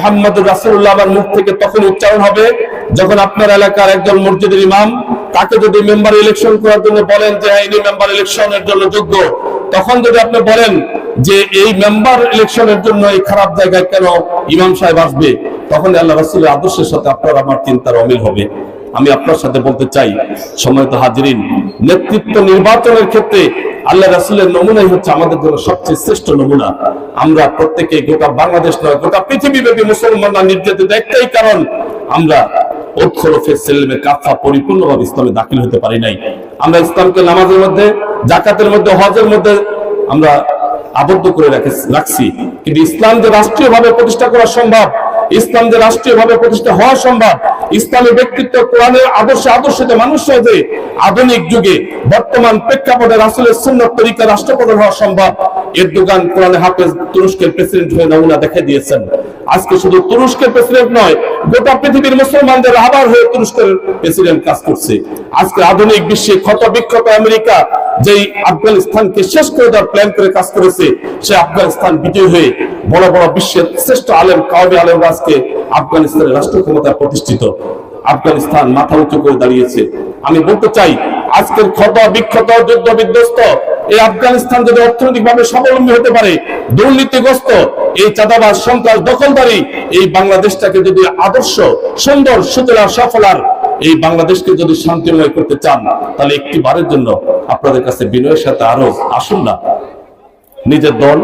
আমার রাসূলুল্লাহ আমার মুখ থেকে তখন উচ্চারণ হবে যখন আপনার এলাকার একজন মসজিদের ইমাম তাকে যদি মেম্বার ইলেকশন করার জন্য বলেন যে হ্যাঁ, ইনি মেম্বার ইলেকশনের জন্য যোগ্য। তখন যদি আপনি বলেন যে এই মেম্বার ইলেকশনের জন্য এই খারাপ জায়গায় কেন ইমাম সাহেব আসবে, তখন আল্লাহ রাসূলের আদর্শের সাথে আপনার আমার চিন্তার অমিল হবে। আমি আপনার সাথে বলতে চাই সময়ত হাজিরিন, নেতৃত্ব নির্বাচনের ক্ষেত্রে আল্লাহ রাসূলের নমুনাই হচ্ছে আমাদের জন্য সবচেয়ে শ্রেষ্ঠ নমুনা। আমরা প্রত্যেকে গোটা বাংলাদেশ নয়, গোটা পৃথিবীব্যাপী মুসলমানরা নির্যাতিত, একটাই কারণ, আমরা পরিপূর্ণভাবে দাখিল হতে পারি নাই। আমরা ইসলামকে নামাজের মধ্যে জাকাতের মধ্যে, হজের মধ্যে আমরা আবদ্ধ করে কিন্তু ইসলাম যে রাষ্ট্রীয়ভাবে প্রতিষ্ঠা করা সম্ভব, ইসলাম যে রাষ্ট্রীয়ভাবে প্রতিষ্ঠা হওয়া সম্ভব ইসলামের ব্যক্তিত্ব কোরআনের আদর্শ, আদর্শতে মানুষ যে আধুনিক যুগে বর্তমান প্রেক্ষাপটে রাসুলের সুন্নত তরিকা রাষ্ট্রপ্রধান হওয়া সম্ভব। এর দোকান কোরআনে হাফেজ তুরস্কের প্রেসিডেন্ট হয়ে নমুনা দেখা দিয়েছেন। আজকে শুধু তুরস্কের প্রেসিডেন্ট নয়, গোটা পৃথিবীর মুসলমানদের আবার হয়ে তুরস্কের প্রেসিডেন্ট কাজ করছে। আজকে আধুনিক বিশ্বে ক্ষত বিক্ষত আমেরিকা যেই আফগানিস্তানকে শেষ করে দেওয়ার প্ল্যান করে কাজ করেছে, সে আফগানিস্তান বিজয় হয়ে বড় বড় বিশ্বের শ্রেষ্ঠ আলেম, কাউমি আলেম আজকে আফগানিস্তানের রাষ্ট্র ক্ষমতা প্রতিষ্ঠিত। আফগানিস্তান মাথা উঁচু করে দাঁড়িয়েছে। আমি বলতে চাই, আজকের ক্ষত বিক্ষত যুদ্ধ বিধ্বস্ত এই আফগানিস্তান যদি অর্থনৈতিকভাবে স্বাবলম্বী হতে পারে, দুর্নীতিগ্রস্ত, এই চাঁদাবাজ, সন্ত্রাস, দখলদারি, এই বাংলাদেশটাকে যদি আদর্শ, সুন্দর সুতরা সফলার এই বাংলাদেশকে যদি শান্তিময় করতে চান, তাহলে একটি বারের জন্য আপনাদের কাছে বিনয়ের সাথে আরও আসুন না। নিজের দল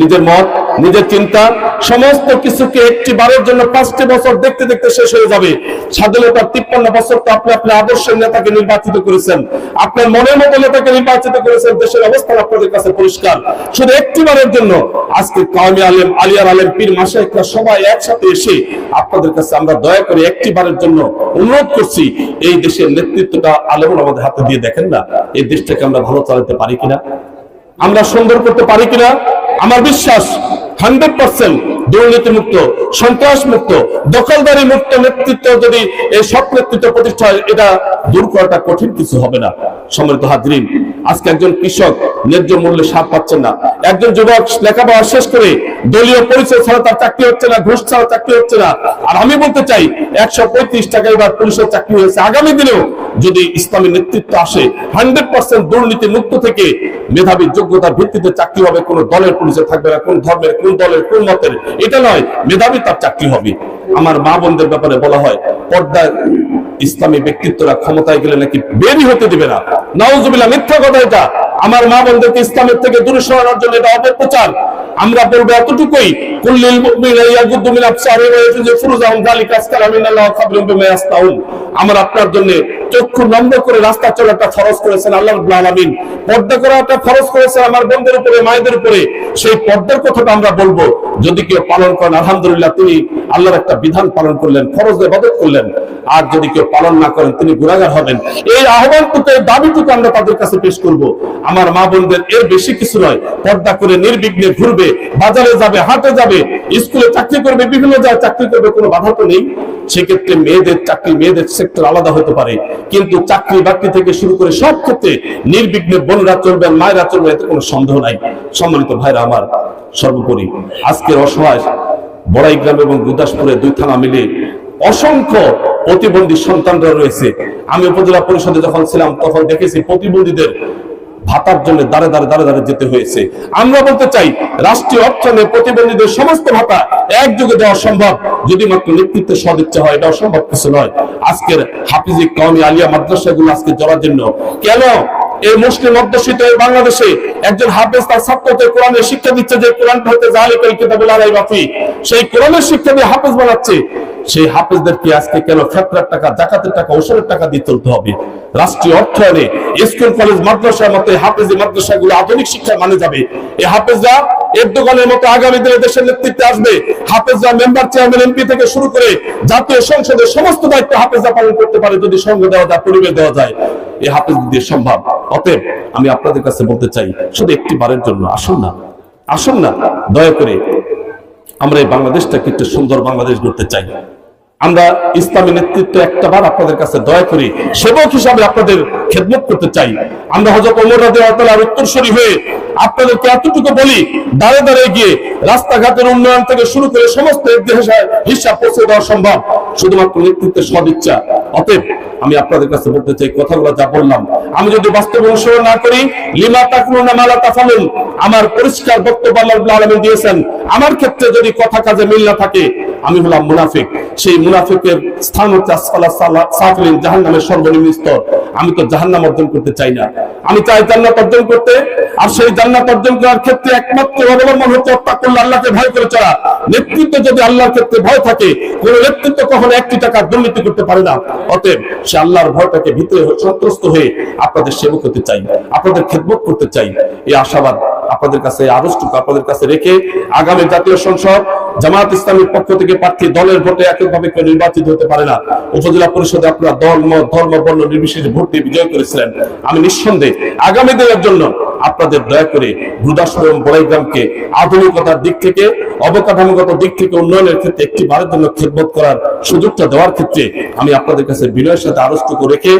নিজের মত, নিজের চিন্তা, সমস্ত কিছুকে একটি বারের জন্য পাঁচটি বছর দেখতে দেখতে শেষ হয়ে যাবে। স্বাধীনতার তিপ্পান্ন বছর তো আপনি আপনার আদর্শের নেতাকে নির্বাচিত করেছেন। আপনার মনের মতো নেতাকে নির্বাচিত করেছেন, দেশের অবস্থান আপনাদের কাছে পরিষ্কার। শুধু একটি বারের জন্য, আজকে কামি আলেম, আলিয়ার আলেম, পীর মাসে সবাই একসাথে এসে আপনাদের কাছে আমরা দয়া করে একটি বারের জন্য অনুরোধ করছি, এই দেশের নেতৃত্বটা আলেমুল আমাদের হাতে দিয়ে দেখেন না, এই দেশটাকে আমরা ভালো চালাতে পারি কিনা? আমরা সুন্দর করতে পারি কিনা? আমার বিশ্বাস হান্ড্রেড পার্সেন্ট দুর্নীতি মুক্ত সন্ত্রাস মুক্ত দখলদারি মুক্ত নেতৃত্ব যদি এই সব নেতৃত্ব প্রতিষ্ঠা হয়, এটা দূর করাটা কঠিন কিছু হবে না। সম্মানিত হাজরিন, আজকে একজন কৃষক ন্যায্য মূল্যে সার পাচ্ছেন না। একজন যুবক লেখাপড়া শেষ করে দলীয় পরিচয় ছাড়া তার চাকরি হচ্ছে না, ঘুষ ছাড়া চাকরি হচ্ছে না। আর আমি বলতে চাই, একশো পঁয়ত্রিশ টাকা এবার পুলিশের চাকরি হয়েছে। আগামী দিনেও যদি ইসলামী নেতৃত্ব আসে হান্ড্রেড পার্সেন্ট দুর্নীতি মুক্ত থেকে মেধাবী যোগ্যতার ভিত্তিতে চাকরি হবে, কোন দলের পরিচয় থাকবে না, কোন ধর্মের, কোন দলের, কোন মতের। এটা নয়, মেধাবী তার চাকরি হবে। আমার মা বোনদের ব্যাপারে বলা হয়, পর্দায় ইসলামী ব্যক্তিত্বরা ক্ষমতায় গেলে নাকি বেরই হতে দিবে না। নাউজুবিল্লাহ, মিথ্যা কথা এটা। আমার মা বোনদেরকে ইসলামের থেকে দূরে সরানোর জন্য এটা অপপ্রচার। আমরা বলব এতটুকুই আলহামদুলিল্লাহ তিনি আল্লাহর একটা বিধান পালন করলেন, ফরজ ইবাদত করলেন। আর যদি কেউ পালন না করেন, তিনি গুনাহগার হবেন। এই আহ্বানটুকু, এই দাবিটুকু আমরা তাদের কাছে পেশ করব। আমার মা বোনদের এর বেশি কিছু নয়, পর্দা করে নির্বিঘ্নে ঘুরবে বাজারে যাবে, হাটে যাবে, স্কুলে চাকরি করবে, বিভিন্ন জায়গায় চাকরি করবে, কোনো বাধা তো নেই। সেক্ষেত্রে মেয়েদের চাকরি, মেয়েদের সেক্টর আলাদা হতে পারে। কিন্তু চাকরি বাকরি থেকে শুরু করে সব ক্ষেত্রে নির্বিঘ্নে বোনরা চলবেন মায়েরা চলবে, এতে কোনো সন্দেহ নাই। সম্মানিত ভাইরা আমার, সর্বোপরি আজকের অসহায় বড়াইগ্রাম এবং গুরদাসপুরে দুই থানা মিলে অসংখ্য প্রতিবন্ধী সন্তানরা রয়েছে। আমি উপজেলা পরিষদে যখন ছিলাম, তখন দেখেছি প্রতিবন্ধীদের ভাতার জন্য দাঁড়ে দাঁড়ে দাঁড়ে দাঁড়ে যেতে হয়েছে। আমরা বলতে চাই, রাষ্ট্রীয় অর্থনে প্রতিবন্ধীদের সমস্ত ভাতা একযোগে দেওয়া সম্ভব, যদি মাত্র নেতৃত্বের সদিচ্ছা হয় এটা অসম্ভব কিছু নয়। আজকের হাফিজি কওমি আলিয়া মাদ্রাসাগুলো আজকে জরাজীর্ণ কেন? এই মুসলিম অধ্যুষিত এই বাংলাদেশে একজন হাফেজ তার ছাত্রকে কোরআনের শিক্ষা দিচ্ছে যে কোরআনটা হতে জালিকাল কিতাবুল সেই কোরআনের শিক্ষা দিয়ে হাফেজ বানাচ্ছে। সেই হাফেজদেরকে আজকে কেন ফেতরার টাকা, জাকাতের টাকা ওষুধের টাকা দিয়ে চলতে হবে? রাষ্ট্রীয় অর্থায়নে স্কুল, কলেজ, মাদ্রাসার মতো হাফেজি মাদ্রাসাগুলো আধুনিক শিক্ষায় মানে যাবে। এই হাফেজরা এরদোগানের মতো আগামী দিনে দেশের নেতৃত্বে আসবে। হাফেজরা মেম্বার চেয়ারম্যান, এমপি থেকে শুরু করে জাতীয় সংসদের সমস্ত দায়িত্ব হাফেজরা পালন করতে পারে যদি সঙ্গ দেওয়া যায় পরিবেশ দেওয়া যায়। এই হাফেজ দিয়ে সম্ভব। অতএব আমি আপনাদের কাছে বলতে চাই, শুধু একটি বারের জন্য, আসুন না আসুন না, দয়া করে আমরা এই বাংলাদেশটাকে একটু সুন্দর বাংলাদেশ গড়তে চাই। আমরা ইসলামী নেতৃত্ব একটাবার আপনাদের কাছে দয়া করি, সেবক হিসাবে আপনাদের খেদমত করতে চাই। আমরা হজরত ওমর রাদিয়াল্লাহু উত্তরসূরি হয়ে আপনাদেরকে এতটুকু বলি, দাঁড়ে দাঁড়িয়ে গিয়ে রাস্তাঘাটের উন্নয়ন থেকে শুরু করে সমস্ত হিসাব পৌঁছে দেওয়া সম্ভব, শুধুমাত্র নেতৃত্বের সদিচ্ছা। অতএব আমি আপনাদের কাছে বলতে চাই, কথাগুলো যা বললাম, আমি যদি বাস্তব অনুসরণ না করি, লিমা তাকুনা মালা তাফালুন, আমার পরিষ্কার বক্তব্য আল্লাহ রাব্বুল দিয়েছেন। আমার ক্ষেত্রে যদি কথা কাজে মিল না থাকে আমি হলাম মুনাফিক। সেই মুনাফিকের স্থান হচ্ছে আসফালা সালা- সাফিলিন জাহান্নামের সর্বনিম্ন স্তর। আমি তো জাহান্নাম অর্জন করতে চাই না। আমি চাই জান্নাত অর্জন করতে। আর সেই জান্নাত অর্জন করার ক্ষেত্রে একমাত্র অবলম্বন হচ্ছে অত্যাকুল্লা আল্লাহকে ভয় করে চলা। নেতৃত্ব যদি আল্লাহর ক্ষেত্রে ভয় থাকে, কোন নেতৃত্ব কখনো একটি টাকা দুর্নীতি করতে পারে না। অতএব সে আল্লাহর ভয়টাকে ভিতরে সন্ত্রস্ত হয়ে আপনাদের সেবক হতে চাই, আপনাদের খেদমত করতে চাই। এই আশাবাদ আপনাদের কাছে আরজটুকু আপনাদের কাছে রেখে আগামী জাতীয় সংসদ জামাত ইসলামের পক্ষ থেকে প্রার্থী দলের ভোটে এককভাবে কেউ নির্বাচিত হতে পারে না। উপজেলা পরিষদে আপনারা মত ধর্ম, বর্ণ, নির্বিশেষে ভোট দিয়ে বিজয় করেছিলেন। আমি নিঃসন্দেহে আগামী দিনের জন্য আপনাদের দয়া করে গুরুদাসপুর বড়াইগ্রামকে আধুনিকতার দিক থেকে, অবকাঠামোগত দিক থেকে, উন্নয়নের ক্ষেত্রে একটি বারের জন্য খেদমত করার সুযোগটা দেওয়ার ক্ষেত্রে আমি আপনাদের কাছে বিনয়ের সাথে আরজটুকু রেখে